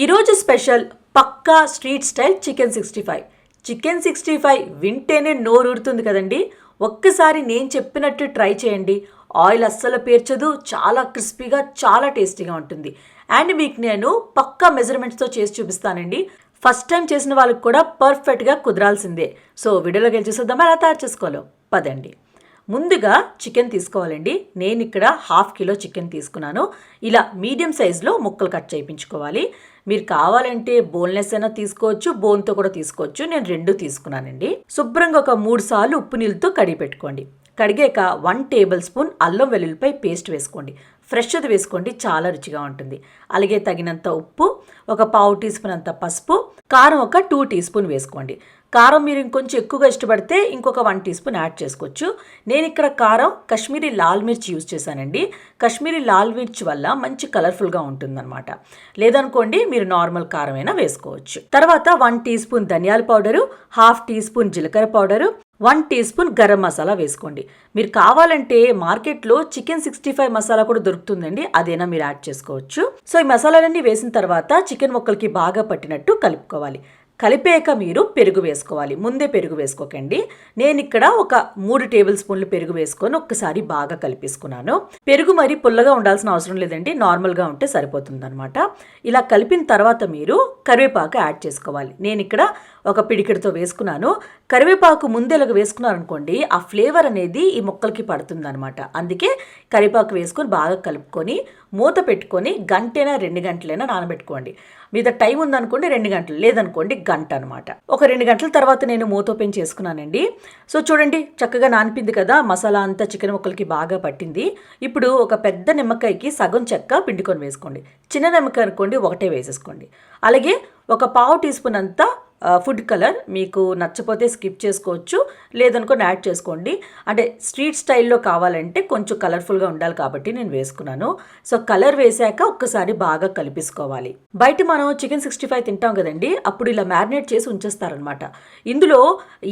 ఈరోజు స్పెషల్ పక్కా street style chicken sixty five. Chicken sixty five వింటేనే నోరూరుతుంది కదండి. ఒక్కసారి నేను చెప్పినట్టు ట్రై చేయండి. ఆయిల్ అస్సలు పేర్చదు చాలా క్రిస్పీగా చాలా టేస్టీగా ఉంటుంది. అండ్ మీకు నేను పక్కా మెజర్మెంట్స్తో చేసి చూపిస్తానండి. ఫస్ట్ టైం చేసిన వాళ్ళకి కూడా పర్ఫెక్ట్గా కుదరాల్సిందే. సో వీడియోలోకి వెళ్ళి చూసేద్దామా? ఎలా తయారు చేసుకోవాలో. పదండి. ముందుగా చికెన్ తీసుకోవాలండి. నేను ఇక్కడ హాఫ్ కిలో చికెన్ తీసుకున్నాను. ఇలా మీడియం సైజులో ముక్కలు కట్ చేయించుకోవాలి. మీరు కావాలంటే బోన్లెస్ అయినా తీసుకోవచ్చు బోన్తో కూడా తీసుకోవచ్చు. నేను రెండు తీసుకున్నానండి. శుభ్రంగా ఒక మూడు సార్లు ఉప్పు నీళ్ళతో కడిగి పెట్టుకోండి. కడిగాక వన్ టేబుల్ స్పూన్ అల్లం వెల్లుల్లిపై పేస్ట్ వేసుకోండి. ఫ్రెష్ది వేసుకోండి చాలా రుచిగా ఉంటుంది. అలాగే తగినంత ఉప్పు ఒక పావు టీ స్పూన్ అంత పసుపు కారం ఒక టూ టీ స్పూన్ వేసుకోండి. కారం మీరు ఇంకొంచెం ఎక్కువగా ఇష్టపడితే ఇంకొక వన్ టీ స్పూన్ యాడ్ చేసుకోవచ్చు. నేను ఇక్కడ కారం కశ్మీరీ లాల్ మిర్చి యూజ్ చేశానండి. కాశ్మీరీ లాల్ మిర్చి వల్ల మంచి కలర్ఫుల్గా ఉంటుందన్నమాట. లేదనుకోండి మీరు నార్మల్ కారం అయినా వేసుకోవచ్చు. తర్వాత వన్ టీ స్పూన్ ధనియాల పౌడరు హాఫ్ టీ స్పూన్ జీలకర్ర powder one teaspoon garam masala వేసుకోండి. మీరు కావాలంటే మార్కెట్లో చికెన్ సిక్స్టీ ఫైవ్ మసాలా కూడా దొరుకుతుందండి. అదేనా మీరు యాడ్ చేసుకోవచ్చు. సో ఈ మసాలాలన్నీ వేసిన తర్వాత చికెన్ ముక్కలకి బాగా పట్టినట్టు కలుపుకోవాలి. కలిపాక మీరు పెరుగు వేసుకోవాలి. ముందే పెరుగు వేసుకోకండి. నేను ఇక్కడ ఒక మూడు టేబుల్ స్పూన్లు పెరుగు వేసుకొని ఒక్కసారి బాగా కలిపేసుకున్నాను. పెరుగు మరి పుల్లగా ఉండాల్సిన అవసరం లేదండి. నార్మల్గా ఉంటే సరిపోతుందనమాట ఇలా కలిపిన తర్వాత మీరు కరివేపాకు యాడ్ చేసుకోవాలి. నేను ఇక్కడ ఒక పిడికిడితో వేసుకున్నాను. కరివేపాకు ముందేలాగ వేసుకున్నారనుకోండి ఆ ఫ్లేవర్ అనేది ఈ మొక్కలకి పడుతుందనమాట అందుకే కరివేపాకు వేసుకొని బాగా కలుపుకొని మూత పెట్టుకొని గంటైనా రెండు గంటలైనా నానబెట్టుకోండి. మీద టైం ఉందనుకోండి రెండు గంటలు లేదనుకోండి గంట అనమాట ఒక రెండు గంటల తర్వాత నేను మూత ఓపెన్ చేసుకున్నానండి. సో చూడండి చక్కగా నానిపింది కదా మసాలా అంతా చికెన్ ముక్కలకి బాగా పట్టింది. ఇప్పుడు ఒక పెద్ద నిమ్మకాయకి సగం చెక్క పిండుకొని వేసుకోండి. చిన్న నిమ్మకాయ అనుకోండి ఒకటే వేసేసుకోండి. అలాగే ఒక పావు టీ స్పూన్ అంతా ఫుడ్ కలర్ మీకు నచ్చపోతే స్కిప్ చేసుకోవచ్చు లేదనుకొని యాడ్ చేసుకోండి. అంటే స్ట్రీట్ స్టైల్లో కావాలంటే కొంచెం కలర్ఫుల్గా ఉండాలి కాబట్టి నేను వేసుకున్నాను. సో కలర్ వేసాక ఒక్కసారి బాగా కలిపేసుకోవాలి. బయట మనం చికెన్ సిక్స్టీ ఫైవ్ తింటాం కదండి అప్పుడు ఇలా మ్యారినేట్ చేసి ఉంచేస్తారనమాట. ఇందులో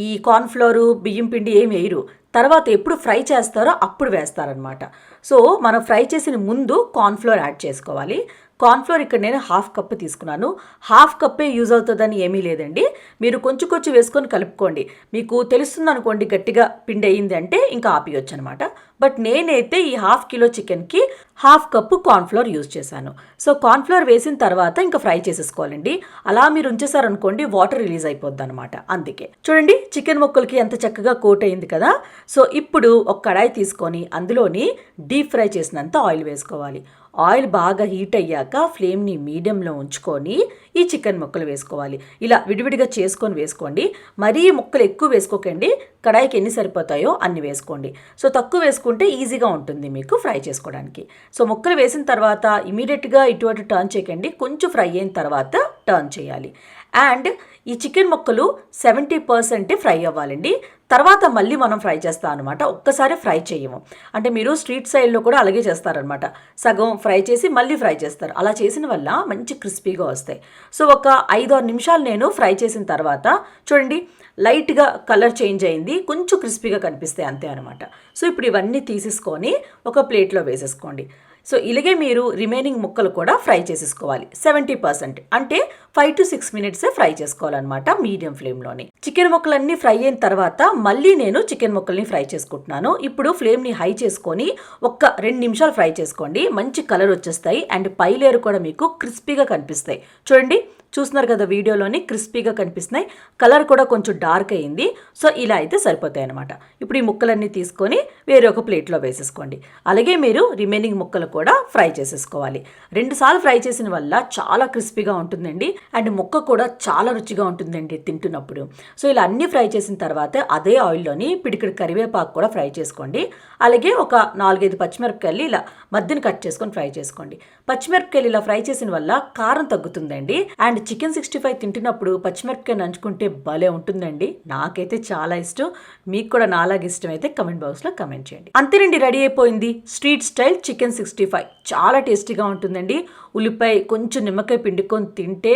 ఈ కార్న్ఫ్లోరు బియ్యం పిండి ఏం వేయరు. తర్వాత ఎప్పుడు ఫ్రై చేస్తారో అప్పుడు వేస్తారనమాట. సో మనం ఫ్రై చేసిన ముందు కార్న్ఫ్లోర్ యాడ్ చేసుకోవాలి. కార్న్ఫ్లోర్ ఇక్కడ నేను హాఫ్ కప్ తీసుకున్నాను. హాఫ్ కప్పే యూజ్ అవుతుందని ఏమీ లేదండి. మీరు కొంచెం కొంచెం వేసుకొని కలుపుకోండి. మీకు తెలుస్తుంది అనుకోండి గట్టిగా పిండి అయ్యింది అంటే ఇంకా ఆపియొచ్చు అనమాట బట్ నేనైతే ఈ హాఫ్ కిలో చికెన్కి హాఫ్ కప్పు కార్న్ఫ్లోర్ యూజ్ చేశాను. సో కార్న్ఫ్లోర్ వేసిన తర్వాత ఇంకా ఫ్రై చేసేసుకోవాలండి. అలా మీరు ఉంచేసారనుకోండి వాటర్ రిలీజ్ అయిపోద్ది అనమాట అందుకే. చూడండి చికెన్ ముక్కలకి ఎంత చక్కగా కోట్ అయింది కదా. సో ఇప్పుడు ఒక కడాయి తీసుకొని అందులోని డీప్ ఫ్రై చేసినంత ఆయిల్ వేసుకోవాలి. ఆయిల్ బాగా హీట్ అయ్యాక ఫ్లేమ్ని మీడియంలో ఉంచుకొని ఈ చికెన్ ముక్కలు వేసుకోవాలి. ఇలా విడివిడిగా చేసుకొని వేసుకోండి. మరీ ముక్కలు ఎక్కువ వేసుకోకండి. కడాయికి ఎన్ని సరిపోతాయో అన్ని వేసుకోండి. సో తక్కువ వేసుకుంటే ఈజీగా ఉంటుంది మీకు ఫ్రై చేసుకోవడానికి. సో ముక్కలు వేసిన తర్వాత ఇమీడియట్గా ఇటువంటి టర్న్ చేయకండి. కొంచెం ఫ్రై అయిన తర్వాత టర్న్ చేయాలి. అండ్ ఈ చికెన్ ముక్కలు సెవెంటీ పర్సెంటే ఫ్రై అవ్వాలండి. తర్వాత మళ్ళీ మనం ఫ్రై చేస్తాం అనమాట ఒక్కసారి ఫ్రై చేయము. అంటే మీరు స్ట్రీట్ సైడ్లో కూడా అలాగే చేస్తారనమాట సగం ఫ్రై చేసి మళ్ళీ ఫ్రై చేస్తారు. అలా చేసిన వల్ల మంచి క్రిస్పీగా వస్తాయి. సో ఒక ఐదు ఆరు నిమిషాలు నేను ఫ్రై చేసిన తర్వాత చూడండి లైట్గా కలర్ చేంజ్ అయింది. కొంచెం క్రిస్పీగా కనిపిస్తాయి అంతే అనమాట సో ఇప్పుడు ఇవన్నీ తీసేసుకొని ఒక ప్లేట్లో వేసేసుకోండి. సో ఇలాగే మీరు రిమైనింగ్ ముక్కలు కూడా ఫ్రై చేసేసుకోవాలి. సెవెంటీ పర్సెంట్ అంటే ఫైవ్ టు సిక్స్ మినిట్సే ఫ్రై చేసుకోవాలన్నమాట మీడియం ఫ్లేమ్లోని. చికెన్ ముక్కలన్నీ ఫ్రై అయిన తర్వాత మళ్ళీ నేను చికెన్ ముక్కల్ని ఫ్రై చేసుకుంటున్నాను. ఇప్పుడు ఫ్లేమ్ని హై చేసుకొని ఒక్క రెండు నిమిషాలు ఫ్రై చేసుకోండి. మంచి కలర్ వచ్చేస్తాయి. అండ్ పై లేరు కూడా మీకు క్రిస్పీగా కనిపిస్తాయి. చూడండి చూస్తున్నారు కదా వీడియోలోని క్రిస్పీగా కనిపిస్తున్నాయి. కలర్ కూడా కొంచెం డార్క్ అయింది సో ఇలా అయితే సరిపోతాయి అనమాట ఇప్పుడు ఈ ముక్కలన్నీ తీసుకొని వేరే ఒక ప్లేట్లో వేసేసుకోండి. అలాగే మీరు రిమైనింగ్ ముక్కలు కూడా ఫ్రై చేసేసుకోవాలి. రెండుసార్లు ఫ్రై చేసిన వల్ల చాలా క్రిస్పీగా ఉంటుందండి. అండ్ ముక్క కూడా చాలా రుచిగా ఉంటుందండి తింటున్నప్పుడు. సో ఇలా అన్ని ఫ్రై చేసిన తర్వాత అదే ఆయిల్లోని పిడికిడి కరివేపాకు కూడా ఫ్రై చేసుకోండి. అలాగే ఒక నాలుగైదు పచ్చిమిరపకాయలు ఇలా మధ్యన కట్ చేసుకొని ఫ్రై చేసుకోండి. పచ్చిమిరపకాయలు ఇలా ఫ్రై చేసిన వల్ల కారం తగ్గుతుందండి. అండ్ చికెన్ సిక్స్టీ ఫైవ్ తింటున్నప్పుడు పచ్చిమిరపకాయ నంచుకుంటే భలే ఉంటుందండి. నాకైతే చాలా ఇష్టం. మీకు కూడా నాలాగా ఇష్టం అయితే కమెంట్ బాక్స్లో కమెంట్ చేయండి. అంతేనండి రెడీ అయిపోయింది. Street style chicken sixty five. చాలా టేస్టీగా ఉంటుందండి. ఉల్లిపాయ కొంచెం నిమ్మకాయ పిండుకొని తింటే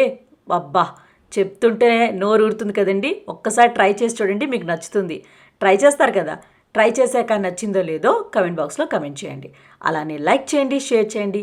అబ్బా! చెప్తుంటే నోరు ఊరుతుంది కదండి. ఒక్కసారి ట్రై చేసి చూడండి మీకు నచ్చుతుంది. ట్రై చేస్తారు కదా! ట్రై చేశాక నచ్చిందో లేదో కమెంట్ బాక్స్లో కమెంట్ చేయండి. అలానే లైక్ చేయండి షేర్ చేయండి.